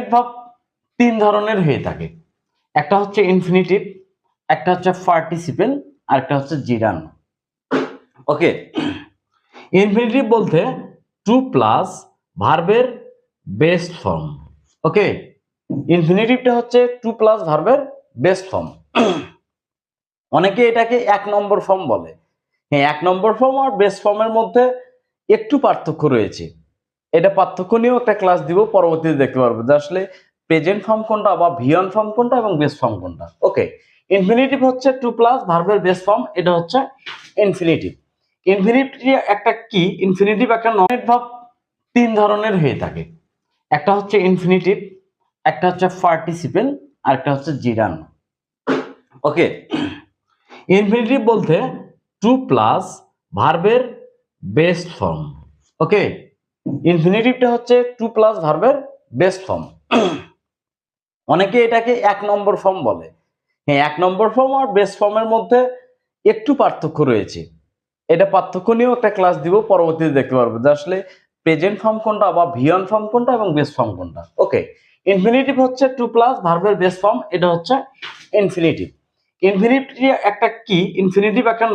Nominate ভাব তিন ধরনের হয়ে থাকে। একটা হচ্ছে ইনফিনিটিভ একটা হচ্ছে পার্টিসিপেন্ট আর একটা হচ্ছে জিরান। ওকে ইনফিনিটিভ বলতে টু প্লাস ভার্বের বেস্ট ফর্ম ওকে ইনফিনিটিভটা হচ্ছে টু প্লাস ভার্বের বেস্ট ফর্ম অনেকে এটাকে এক নম্বর ফর্ম বলে। হ্যাঁ এক নম্বর ফর্ম আর বেস্ট ফর্মের মধ্যে একটু পার্থক্য রয়েছে। এটা পার্থক্য নিয়েও একটা ক্লাস দিব, পরবর্তীতে দেখতে পারব যে আসলে প্রেজেন্ট ফর্ম কোনটা বা ভিয়ন ফর্ম কোনটা এবং বেস্ট ফর্ম কোনটা। ওকে ইনফিনিটিভ হচ্ছে টু প্লাস ভার্বের বেস্ট ফর্ম এটা হচ্ছে ইনফিনিটিভ ইনফিনিটিভ একটা কি? ইনফিনিটিভ একটা নমিনেট ভাব তিন ধরনের হয়ে থাকে। একটা হচ্ছে ইনফিনিটিভ একটা হচ্ছে পার্টিসিপেন্ট আর একটা হচ্ছে জিরান ওকে ইনফিনিটিভ বলতে টু প্লাস ভার্বের বেস্ট ফর্ম ওকে ইনফিনিটিভটা হচ্ছে টু প্লাস ভার্বের বেস্ট ফর্ম অনেকে এটাকে এক নম্বর ফর্ম বলে। হ্যাঁ এক নম্বর ফর্ম আর বেস্ট ফর্মের মধ্যে একটু পার্থক্য রয়েছে। এটা পার্থক্য নিয়েও একটা ক্লাস দিব, পরবর্তীতে দেখতে পারব যে আসলে প্রেজেন্ট ফর্ম কোনটা বা ভিয়ন ফর্ম কোনটা এবং বেস্ট ফর্ম কোনটা। ওকে ইনফিনিটিভ হচ্ছে টু প্লাস ভার্বের বেস্ট ফর্ম এটা হচ্ছে ইনফিনিটিভ ইনফিনিটিভ একটা কি? ইনফিনিটিভ একটা